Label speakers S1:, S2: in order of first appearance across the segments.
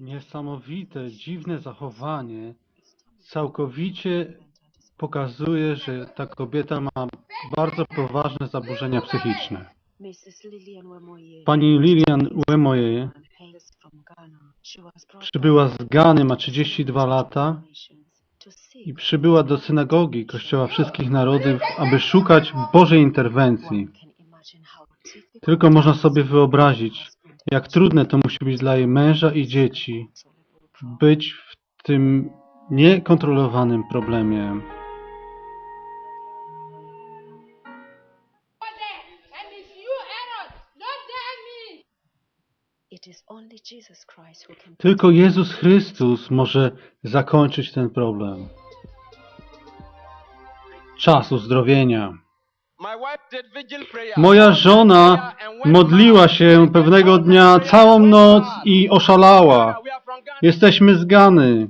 S1: Niesamowite, dziwne zachowanie. Całkowicie pokazuje, że ta kobieta ma bardzo poważne zaburzenia psychiczne. Pani Lilian Wemoye przybyła z Gany, ma 32 lata i przybyła do synagogi Kościoła Wszystkich Narodów, aby szukać Bożej interwencji. Tylko można sobie wyobrazić, jak trudne to musi być dla jej męża i dzieci być w tym niekontrolowanym problemie. Tylko Jezus Chrystus może zakończyć ten problem. Czas uzdrowienia. Moja żona modliła się pewnego dnia całą noc i oszalała. Jesteśmy z Gany.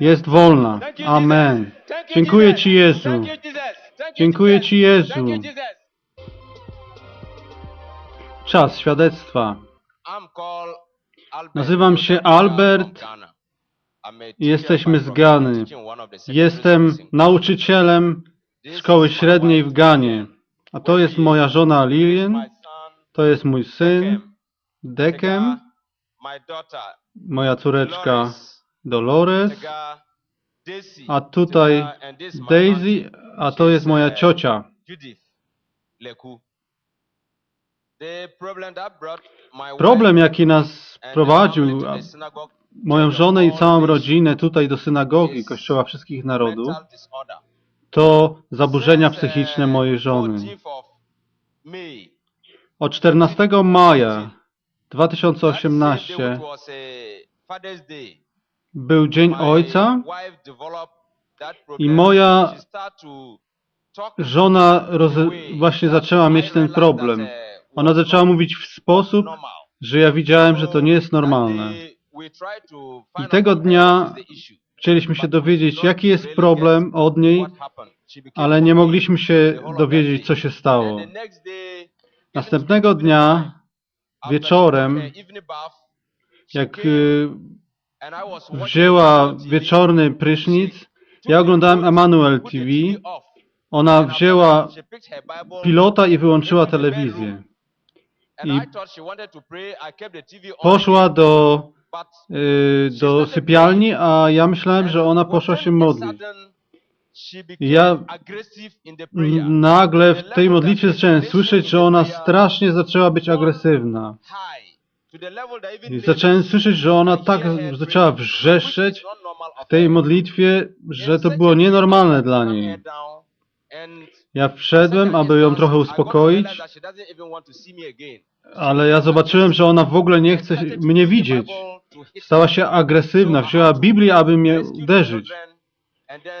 S1: Jest wolna. Amen. Dziękuję Ci, Jezu. Dziękuję Ci, Jezu. Czas świadectwa.
S2: Nazywam się Albert
S1: Jesteśmy z Gany. Jestem nauczycielem szkoły średniej w Ganie. A to jest moja żona Lilian, to jest mój syn Dekem, moja córeczka Dolores, a tutaj Daisy, a to jest moja ciocia. Problem, jaki nas prowadził, moją żonę i całą rodzinę tutaj do synagogi Kościoła Wszystkich Narodów, to zaburzenia psychiczne mojej żony. Od 14 maja 2018 był Dzień Ojca i moja żona właśnie zaczęła mieć ten problem. Ona zaczęła mówić w sposób, że ja widziałem, że to nie jest normalne.
S2: I tego dnia
S1: Chcieliśmy się dowiedzieć, jaki jest problem od niej, ale nie mogliśmy się dowiedzieć, co się stało. Następnego dnia wieczorem, jak wzięła wieczorny prysznic, ja oglądałem Emanuel TV, ona wzięła pilota i wyłączyła telewizję.
S2: I
S1: Poszła do, y, do sypialni, a ja myślałem, że ona poszła się modlić. Ja Nagle w tej modlitwie zacząłem słyszeć, że ona strasznie zaczęła być agresywna. I zacząłem słyszeć, że ona tak zaczęła wrzeszczeć w tej modlitwie, że to było nienormalne dla niej. Ja wszedłem, aby ją trochę uspokoić, ale ja zobaczyłem, że ona w ogóle nie chce mnie widzieć. Stała się agresywna, wzięła Biblię, aby mnie uderzyć.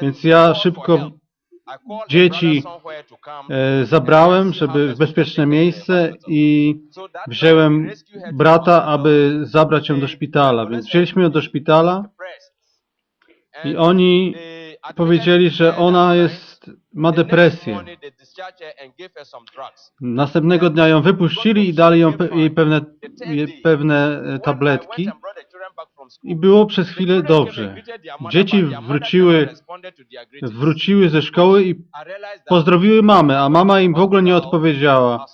S1: Więc ja szybko dzieci e, zabrałem, żeby w bezpieczne miejsce i wziąłem brata, aby zabrać ją do szpitala. Więc wzięliśmy ją do szpitala i oni powiedzieli, że ona jest, ma depresję. Następnego dnia ją wypuścili i dali ją pe- jej pewne, jej pewne tabletki i było przez chwilę dobrze. Dzieci wróciły, wróciły ze szkoły i pozdrowiły mamę, a mama im w ogóle nie odpowiedziała.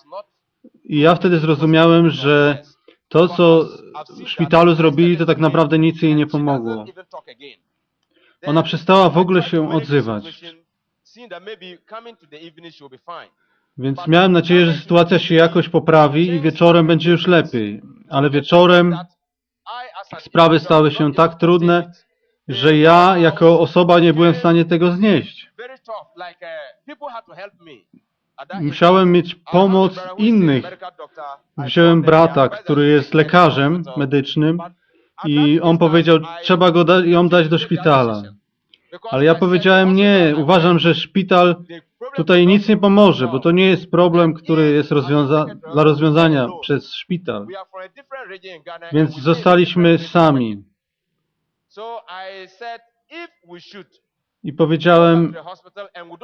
S1: I ja wtedy zrozumiałem, że to, co w szpitalu zrobili, to tak naprawdę nic jej nie pomogło. Ona przestała w ogóle się odzywać. Więc miałem nadzieję, że sytuacja się jakoś poprawi i wieczorem będzie już lepiej. Ale wieczorem sprawy stały się tak trudne, że ja jako osoba nie byłem w stanie tego znieść. Musiałem mieć pomoc innych. Wziąłem brata, który jest lekarzem medycznym i on powiedział, trzeba go da ją dać do szpitala. Ale ja powiedziałem nie, uważam, że szpital tutaj nic nie pomoże, bo to nie jest problem, który jest rozwiąza dla rozwiązania przez szpital. Więc zostaliśmy sami. I powiedziałem,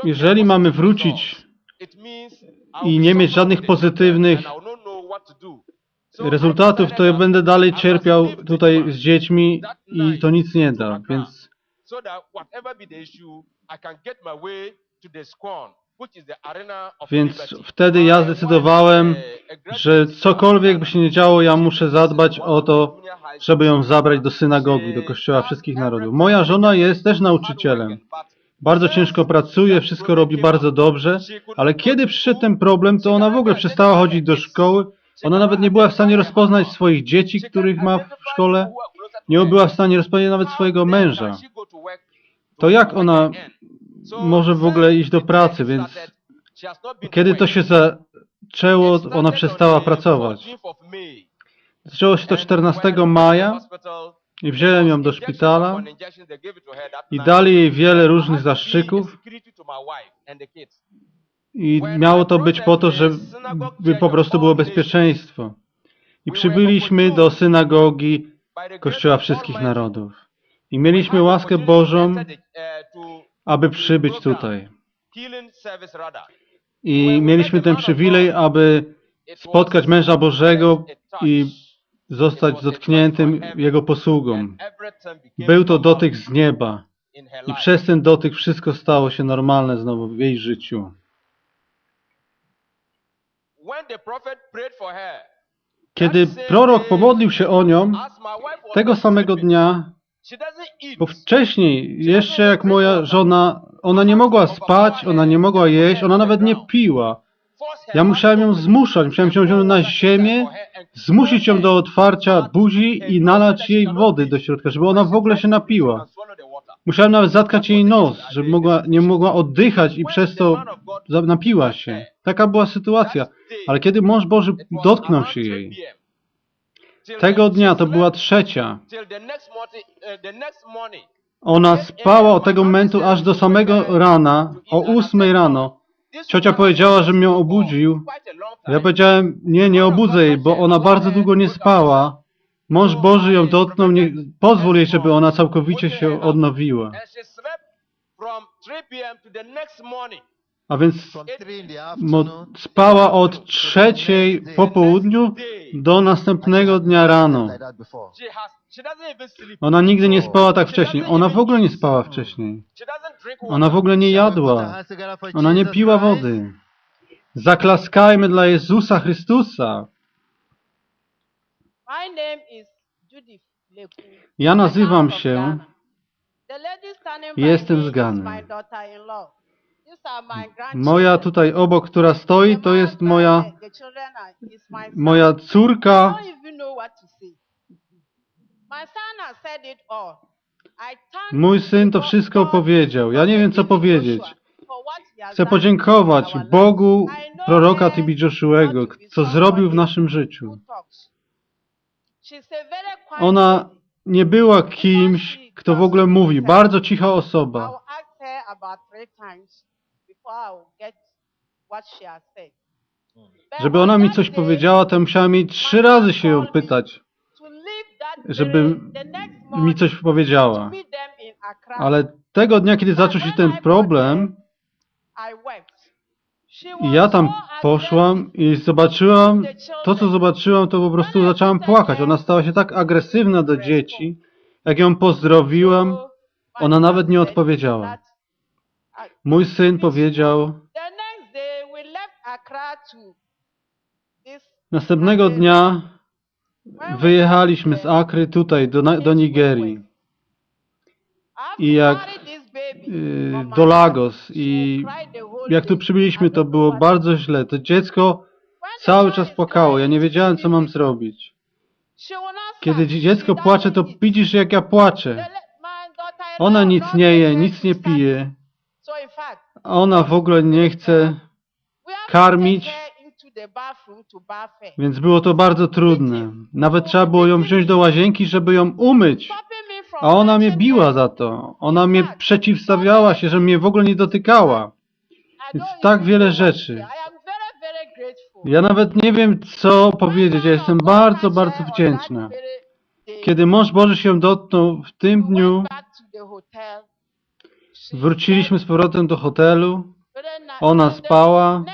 S1: jeżeli mamy wrócić i nie mieć żadnych pozytywnych rezultatów, to ja będę dalej cierpiał tutaj z dziećmi i to nic nie da, więc
S2: so that whatever be the issue, I can get my way to the scorn,
S1: Więc wtedy ja zdecydowałem,
S2: a great
S1: że cokolwiek by się nie działo, ja muszę zadbać o to, żeby ją zabrać do synagogi, do kościoła wszystkich narodów. Moja żona jest też nauczycielem. Bardzo ciężko pracuje, wszystko robi bardzo dobrze, ale kiedy przyszedł ten problem, to ona w ogóle przestała chodzić do szkoły. Ona nawet nie była w stanie rozpoznać swoich dzieci, których ma w szkole. Nie była w stanie rozpoznać nawet swojego męża. To jak ona może w ogóle iść do pracy, więc kiedy to się zaczęło, ona przestała pracować. Zaczęło się to 14 maja i wziąłem ją do szpitala i dali jej wiele różnych zastrzyków i miało to być po to, żeby po prostu było bezpieczeństwo. I przybyliśmy do synagogi Kościoła Wszystkich Narodów. I mieliśmy łaskę Bożą, aby przybyć tutaj. I mieliśmy ten przywilej, aby spotkać męża Bożego i zostać dotkniętym Jego posługą. Był to dotyk z nieba. I przez ten dotyk wszystko stało się normalne znowu w jej życiu. Kiedy prorok pomodlił się o nią, tego samego dnia, bo wcześniej, jeszcze jak moja żona, ona nie mogła spać, ona nie mogła jeść, ona nawet nie piła. Ja musiałem ją zmuszać, musiałem wziąć ją na ziemię, zmusić ją do otwarcia buzi i nalać jej wody do środka, żeby ona w ogóle się napiła. Musiałem nawet zatkać jej nos, żeby mogła, nie mogła oddychać i przez to napiła się. Taka była sytuacja. Ale kiedy mąż Boży dotknął się jej, tego dnia to była trzecia. Ona spała od tego momentu aż do samego rana, o ósmej rano. Ciocia powiedziała, żebym ją obudził. Ja powiedziałem, nie, nie obudzę jej, bo ona bardzo długo nie spała. Mąż Boży ją dotknął, nie, pozwól jej, żeby ona całkowicie się odnowiła. A więc spała od trzeciej po południu do następnego dnia rano. Ona nigdy nie spała tak wcześniej. Ona w ogóle nie spała wcześniej. Ona w ogóle nie jadła. Ona nie piła wody. Zaklaskajmy dla Jezusa Chrystusa. Ja nazywam się, Jestem z Gany. Moja tutaj obok, która stoi, to jest moja, moja córka. Mój syn to wszystko powiedział. Ja nie wiem, co powiedzieć. Chcę podziękować Bogu proroka Tibi Joshuego, co zrobił w naszym życiu. Ona nie była kimś, kto w ogóle mówi. Bardzo cicha osoba.
S3: Will ask her about three times before I will get what she has said. But
S1: Żeby
S3: on
S1: ona mi
S3: that
S1: coś
S3: day,
S1: powiedziała, to musiałem jej trzy razy się ją pytać,
S3: to leave that
S1: żeby
S3: village the next
S1: mi
S3: morning
S1: coś
S3: to
S1: powiedziała.
S3: meet them in Accra.
S1: Ale tego dnia, kiedy zaczął się ten problem,
S3: I wept. She
S1: i
S3: was
S1: ja tam
S3: so
S1: poszłam i zobaczyłam, to co zobaczyłam, to po prostu zaczęłam płakać. Ona stała się tak agresywna do dzieci. Jak ją pozdrowiłam, ona nawet nie odpowiedziała. Mój syn powiedział, następnego dnia wyjechaliśmy z Akry tutaj do, do Nigerii, i jak,
S3: my
S1: do. Lagos i jak tu przybyliśmy, to było bardzo źle. To dziecko cały czas płakało. Ja nie wiedziałem, co mam zrobić. Kiedy dziecko płacze, to widzisz, jak ja płaczę. Ona nic nie je, nic nie pije.
S3: So in fact,
S1: a Ona w ogóle nie chce, karmić. więc było to bardzo trudne. Nawet trzeba było ją wziąć do łazienki, żeby ją umyć. A ona mnie biła za to. Ona mnie przeciwstawiała się, że mnie w ogóle nie dotykała.
S3: Don't
S1: tak wiele rzeczy. Ja nawet nie wiem, co powiedzieć. Ja jestem bardzo, bardzo wdzięczna. Kiedy mąż Boży się dotknął w tym dniu, wróciliśmy z powrotem do hotelu. Ona spała.